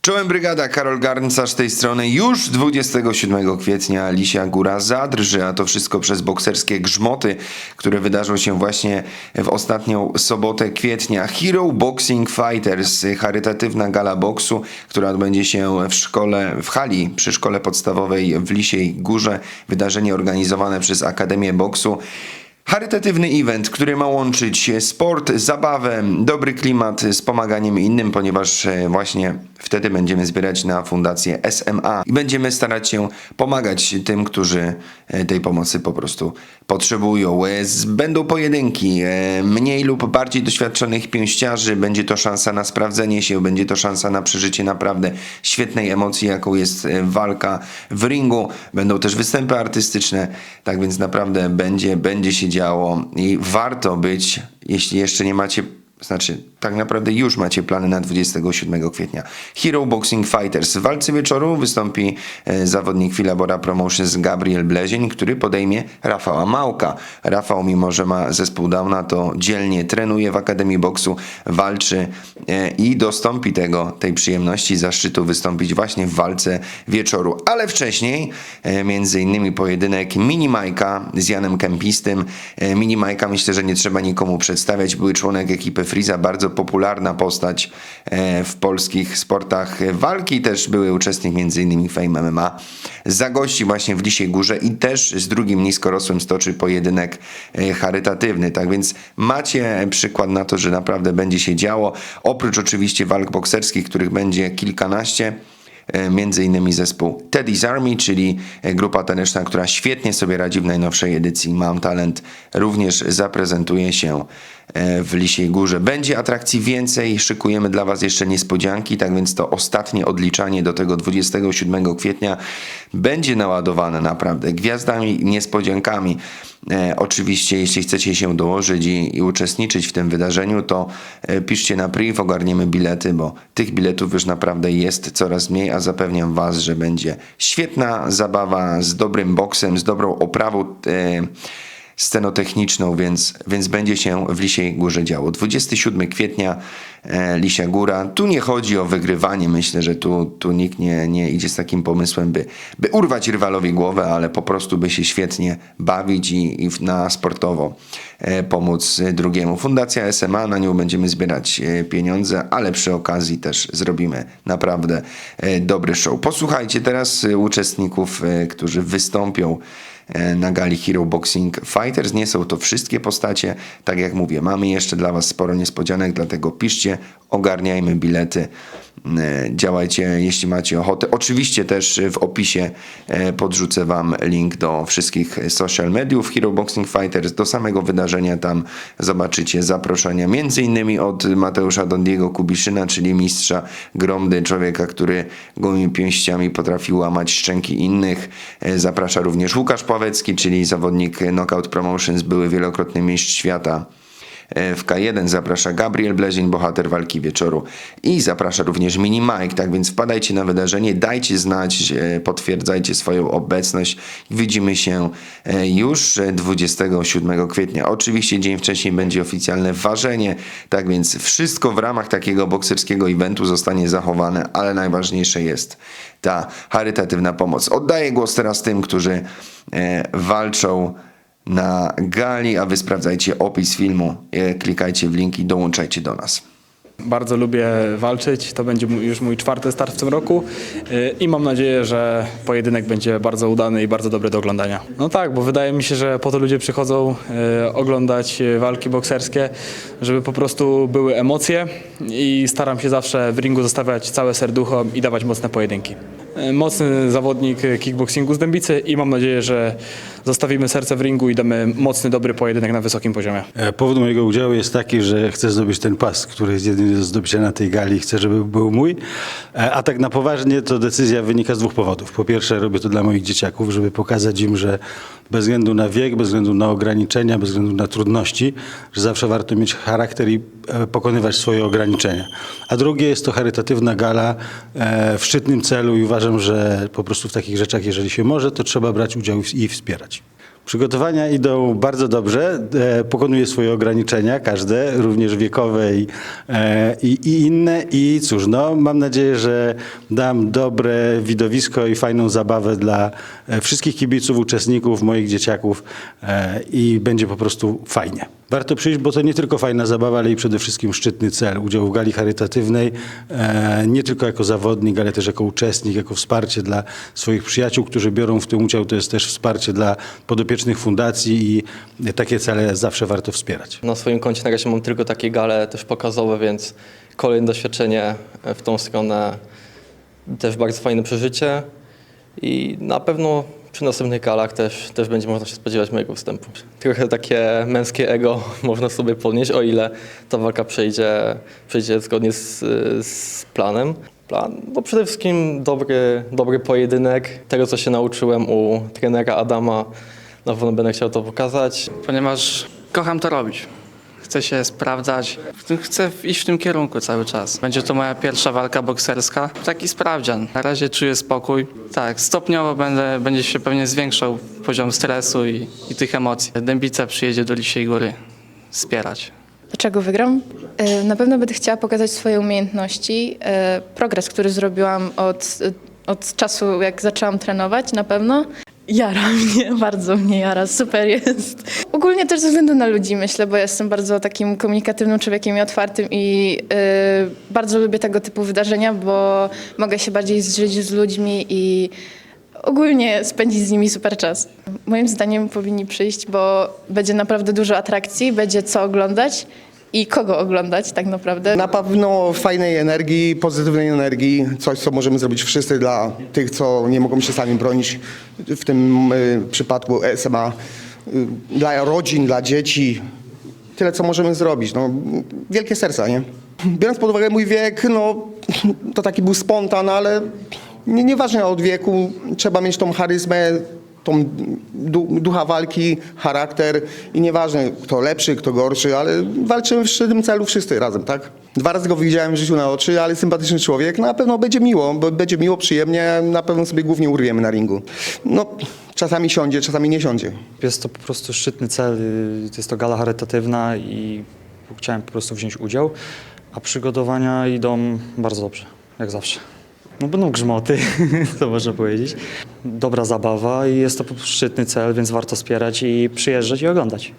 Czołem brygada, Karol Garncarz z tej strony. Już 27 kwietnia Lisia Góra zadrży, a to wszystko przez bokserskie grzmoty, które wydarzą się właśnie w ostatnią sobotę kwietnia. Hero Boxing Fighters, charytatywna gala boksu, która odbędzie się w szkole, w hali przy szkole podstawowej w Lisiej Górze. Wydarzenie organizowane przez Akademię Boksu. Charytatywny event, który ma łączyć sport, zabawę, dobry klimat z pomaganiem innym, ponieważ e, właśnie wtedy będziemy zbierać na fundację SMA i będziemy starać się pomagać tym, którzy e, tej pomocy po prostu potrzebują. E, Będą pojedynki, mniej lub bardziej doświadczonych pięściarzy, będzie to szansa na sprawdzenie się, będzie to szansa na przeżycie naprawdę świetnej emocji, jaką jest walka w ringu. Będą też występy artystyczne, tak więc naprawdę będzie, będzie się działo i warto być, jeśli jeszcze nie macie znaczy, tak naprawdę już macie plany na 27 kwietnia. Hero Boxing Fighters. W walce wieczoru wystąpi e, zawodnik Filabora Promotions Gabriel Blezień, który podejmie Rafała Małka. Rafał, mimo że ma zespół Downa, to dzielnie trenuje w Akademii Boksu, walczy e, i dostąpi tego, tej przyjemności, zaszczytu wystąpić właśnie w walce wieczoru. Ale wcześniej, e, między innymi pojedynek Mini Majka z Janem Kempistym. E, Mini Majka myślę, że nie trzeba nikomu przedstawiać. Były członek ekipy Friza, bardzo popularna postać e, w polskich sportach walki. Też były uczestnik innymi Fame MMA. Zagości właśnie w Lisiej Górze i też z drugim niskorosłym stoczy pojedynek e, charytatywny. Tak więc macie przykład na to, że naprawdę będzie się działo. Oprócz oczywiście walk bokserskich, których będzie kilkanaście. E, między innymi zespół Teddy's Army, czyli grupa taneczna, która świetnie sobie radzi w najnowszej edycji Mam Talent, również zaprezentuje się w Lisiej Górze. Będzie atrakcji więcej, szykujemy dla Was jeszcze niespodzianki, tak więc to ostatnie odliczanie do tego 27 kwietnia będzie naładowane naprawdę gwiazdami, niespodziankami. E, oczywiście, jeśli chcecie się dołożyć i, i uczestniczyć w tym wydarzeniu, to e, piszcie na priv, ogarniemy bilety, bo tych biletów już naprawdę jest coraz mniej, a zapewniam Was, że będzie świetna zabawa z dobrym boksem, z dobrą oprawą. E, scenotechniczną, więc, więc będzie się w Lisiej Górze działo. 27 kwietnia Lisia Góra. Tu nie chodzi o wygrywanie, myślę, że tu, tu nikt nie, nie idzie z takim pomysłem, by, by urwać rywalowi głowę, ale po prostu by się świetnie bawić i, i na sportowo e, pomóc e, drugiemu. Fundacja SMA, na nią będziemy zbierać e, pieniądze, ale przy okazji też zrobimy naprawdę e, dobry show. Posłuchajcie teraz e, uczestników, e, którzy wystąpią e, na gali Hero Boxing Fighters. Nie są to wszystkie postacie. Tak jak mówię, mamy jeszcze dla Was sporo niespodzianek, dlatego piszcie, ogarniajmy bilety. E, Działajcie, jeśli macie ochotę. Oczywiście też w opisie e, podrzucę Wam link do wszystkich social mediów Hero Boxing Fighters, do samego wydarzenia. Tam zobaczycie zaproszenia, między innymi od Mateusza Dondiego Kubiszyna, czyli mistrza Gromdy, człowieka, który gołymi pięściami potrafi łamać szczęki innych. E, Zaprasza również Łukasz Pławecki, czyli zawodnik Knockout Promotions, były wielokrotny mistrz świata. E, W K1 zaprasza Gabriel Blezień, bohater walki wieczoru i zaprasza również Mini Mike, tak więc wpadajcie na wydarzenie, dajcie znać, e, potwierdzajcie swoją obecność. Widzimy się e, już e, 27 kwietnia. Oczywiście dzień wcześniej będzie oficjalne ważenie, tak więc wszystko w ramach takiego bokserskiego eventu zostanie zachowane, ale najważniejsze jest ta charytatywna pomoc. Oddaję głos teraz tym, którzy walczą na gali, a wy sprawdzajcie opis filmu, e, klikajcie w link i dołączajcie do nas. Bardzo lubię walczyć. To będzie już mój czwarty start w tym roku yy, i mam nadzieję, że pojedynek będzie bardzo udany i bardzo dobry do oglądania. No tak, bo wydaje mi się, że po to ludzie przychodzą yy, oglądać walki bokserskie, żeby po prostu były emocje i staram się zawsze w ringu zostawiać całe serducho i dawać mocne pojedynki. Yy, Mocny zawodnik yy, kickboxingu z Dębicy i mam nadzieję, że zostawimy serce w ringu i damy mocny, dobry pojedynek na wysokim poziomie. E, Powód mojego udziału jest taki, że chcę zdobyć ten pas, który jest jedyny do zdobycia na tej gali. Chcę, żeby był mój. E, A tak na poważnie to decyzja wynika z dwóch powodów. Po pierwsze robię to dla moich dzieciaków, żeby pokazać im, że bez względu na wiek, bez względu na ograniczenia, bez względu na trudności, że zawsze warto mieć charakter i e, pokonywać swoje ograniczenia. A drugie jest to charytatywna gala e, w szczytnym celu i uważam, że po prostu w takich rzeczach, jeżeli się może, to trzeba brać udział i wspierać. Przygotowania idą bardzo dobrze. E, pokonuje swoje ograniczenia, każde, również wiekowe i, e, i, i inne. I cóż, no, mam nadzieję, że dam dobre widowisko i fajną zabawę dla e, wszystkich kibiców, uczestników, moich dzieciaków i będzie po prostu fajnie. Warto przyjść, bo to nie tylko fajna zabawa, ale i przede wszystkim szczytny cel. Udział w gali charytatywnej, e, nie tylko jako zawodnik, ale też jako uczestnik, jako wsparcie dla swoich przyjaciół, którzy biorą w tym udział. To jest też wsparcie dla podopiecznych fundacji i takie cele zawsze warto wspierać. Na swoim koncie na razie mam tylko takie gale też pokazowe, więc kolejne doświadczenie w tą stronę też bardzo fajne przeżycie i na pewno przy następnych galach też, też będzie można się spodziewać mojego występu. Trochę takie męskie ego można sobie podnieść, o ile ta walka przejdzie, przejdzie zgodnie z, z planem. Plan, no przede wszystkim dobry, dobry pojedynek. Tego, co się nauczyłem u trenera Adama, na pewno będę chciał to pokazać. ponieważ kocham to robić. Chcę się sprawdzać, chcę iść w tym kierunku cały czas. Będzie to moja pierwsza walka bokserska. Taki sprawdzian. Na razie czuję spokój. Tak, stopniowo będę, będzie się pewnie zwiększał poziom stresu i, i tych emocji. Dębica przyjedzie do Lisiej Góry wspierać. Dlaczego wygram? E, Na pewno będę chciała pokazać swoje umiejętności. e, Progres, który zrobiłam od, od czasu, jak zaczęłam trenować, na pewno. Jara mnie, bardzo mnie jara, super jest. Ogólnie też ze względu na ludzi myślę, bo jestem bardzo takim komunikatywnym człowiekiem i otwartym i e, bardzo lubię tego typu wydarzenia, bo mogę się bardziej zżyć z ludźmi i ogólnie spędzić z nimi super czas. Moim zdaniem powinni przyjść, bo będzie naprawdę dużo atrakcji, będzie co oglądać i kogo oglądać tak naprawdę. Na pewno fajnej energii, pozytywnej energii, coś co możemy zrobić wszyscy dla tych, co nie mogą się sami bronić, w tym y, przypadku SMA, y, dla rodzin, dla dzieci. Tyle, co możemy zrobić. No, wielkie serca, nie? Biorąc pod uwagę mój wiek, no to taki był spontan, ale nie, nieważne od wieku, trzeba mieć tą charyzmę, tą du, ducha walki, charakter i nieważne kto lepszy, kto gorszy, ale walczymy w szczytnym celu wszyscy razem, tak? Dwa razy go widziałem w życiu na oczy, ale sympatyczny człowiek, na pewno będzie miło, bo będzie miło, przyjemnie, na pewno sobie głównie urwiemy na ringu. No, czasami siądzie, czasami nie siądzie. Jest to po prostu szczytny cel, y, jest to gala charytatywna i chciałem po prostu wziąć udział, a przygotowania idą bardzo dobrze, jak zawsze. No będą grzmoty, to można powiedzieć. Dobra zabawa i jest to szczytny cel, więc warto wspierać i przyjeżdżać i oglądać.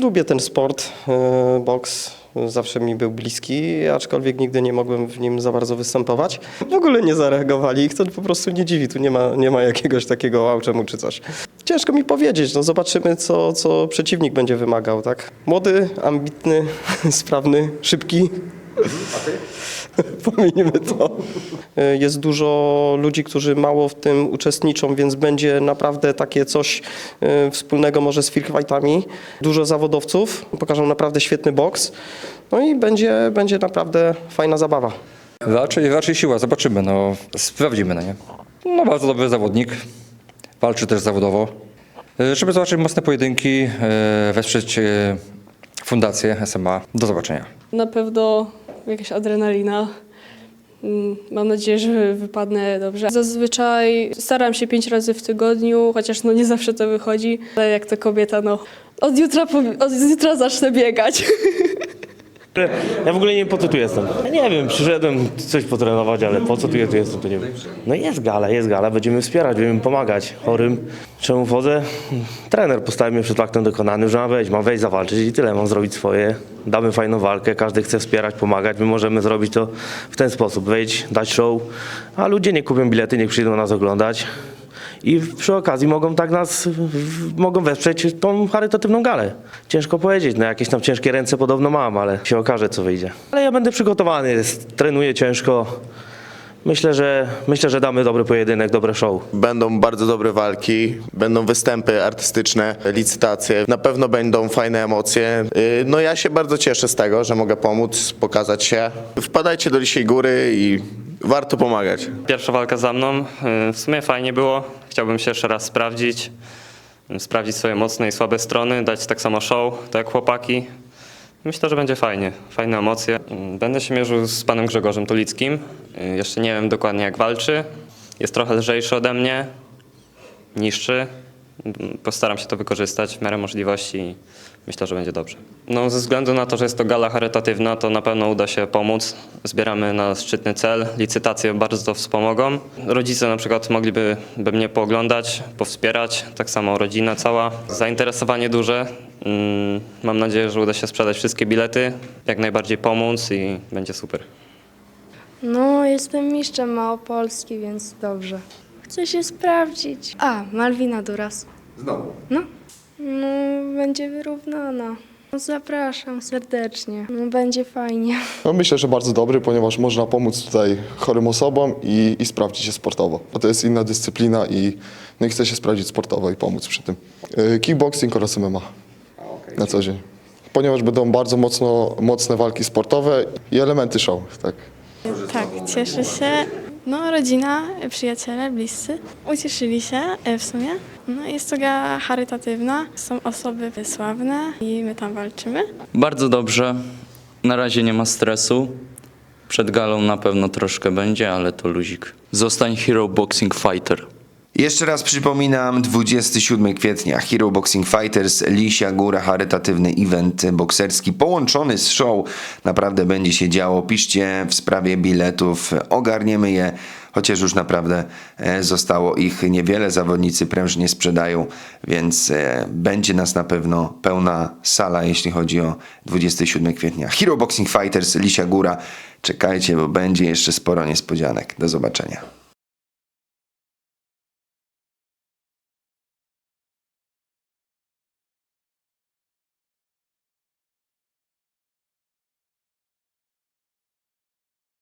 Lubię ten sport, e, boks. Zawsze mi był bliski, aczkolwiek nigdy nie mogłem w nim za bardzo występować. W ogóle nie zareagowali, ich to po prostu nie dziwi. Tu nie ma, nie ma jakiegoś takiego wow, czy coś. Ciężko mi powiedzieć, no zobaczymy, co, co przeciwnik będzie wymagał, tak? Młody, ambitny, sprawny, szybki. Pominimy to. E, Jest dużo ludzi, którzy mało w tym uczestniczą, więc będzie naprawdę takie coś e, wspólnego może z Fightami. Dużo zawodowców, pokażą naprawdę świetny boks. No i będzie, będzie naprawdę fajna zabawa. Raczej, raczej siła, zobaczymy, no sprawdzimy, no nie? No bardzo dobry zawodnik, walczy też zawodowo. E, Żeby zobaczyć mocne pojedynki, wesprzeć fundację SMA. Do zobaczenia. Na pewno jakaś adrenalina. Mm, Mam nadzieję, że wypadnę dobrze. Zazwyczaj staram się pięć razy w tygodniu, chociaż no nie zawsze to wychodzi. Ale jak to kobieta, no od jutra, od jutra zacznę biegać. Ja w ogóle nie wiem po co tu jestem. Ja nie wiem, przyszedłem coś potrenować, ale po co tu jestem, to nie wiem. No jest gala, jest gala, będziemy wspierać, będziemy pomagać chorym. Czemu wchodzę? Trener postawił mnie przed faktem dokonanym, że mam wejść, mam wejść, zawalczyć i tyle, mam zrobić swoje. Damy fajną walkę, każdy chce wspierać, pomagać, my możemy zrobić to w ten sposób, wejść, dać show, a ludzie nie kupią bilety, nie przyjdą nas oglądać. I przy okazji mogą tak nas, mogą wesprzeć tą charytatywną galę. Ciężko powiedzieć, no jakieś tam ciężkie ręce podobno mam, ale się okaże co wyjdzie. Ale ja będę przygotowany, trenuję ciężko. Myślę, że myślę, że damy dobry pojedynek, dobre show. Będą bardzo dobre walki, będą występy artystyczne, licytacje, na pewno będą fajne emocje. Yy, No ja się bardzo cieszę z tego, że mogę pomóc, pokazać się. Wpadajcie do Lisiej Góry i warto pomagać. Pierwsza walka za mną. y, W sumie fajnie było. Chciałbym się jeszcze raz sprawdzić. y, Sprawdzić swoje mocne i słabe strony, dać tak samo show, tak jak chłopaki. Myślę, że będzie fajnie, fajne emocje. Będę się mierzył z panem Grzegorzem Tulickim. Jeszcze nie wiem dokładnie jak walczy. Jest trochę lżejszy ode mnie, niższy. Postaram się to wykorzystać w miarę możliwości i myślę, że będzie dobrze. No, ze względu na to, że jest to gala charytatywna, to na pewno uda się pomóc. Zbieramy na szczytny cel. Licytacje bardzo to wspomogą. Rodzice na przykład mogliby by mnie pooglądać, powspierać, tak samo rodzina cała. Zainteresowanie duże. Mm, Mam nadzieję, że uda się sprzedać wszystkie bilety, jak najbardziej pomóc i będzie super. No, jestem mistrzem Małopolski, więc dobrze. Chcę się sprawdzić. A, Malwina Duras. Znowu. No, no będzie wyrównana. No, zapraszam serdecznie. No, będzie fajnie. No myślę, że bardzo dobry, ponieważ można pomóc tutaj chorym osobom i, i sprawdzić się sportowo. Bo to jest inna dyscyplina i, no i chcę się sprawdzić sportowo i pomóc przy tym. Yy, Kickboxing oraz MMA na co dzień. Ponieważ będą bardzo mocno, mocne walki sportowe i elementy show, tak. Tak, cieszę się. No, rodzina, przyjaciele, bliscy ucieszyli się e, w sumie. No, jest to gala charytatywna, są osoby sławne i my tam walczymy. Bardzo dobrze. Na razie nie ma stresu. Przed galą na pewno troszkę będzie, ale to luzik. Zostań Hero Boxing Fighter. Jeszcze raz przypominam, 27 kwietnia Hero Boxing Fighters, Lisia Góra, charytatywny event bokserski połączony z show. Naprawdę będzie się działo. Piszcie w sprawie biletów, ogarniemy je, chociaż już naprawdę e, zostało ich niewiele. Zawodnicy prężnie sprzedają, więc e, będzie nas na pewno pełna sala, jeśli chodzi o 27 kwietnia. Hero Boxing Fighters, Lisia Góra. Czekajcie, bo będzie jeszcze sporo niespodzianek. Do zobaczenia.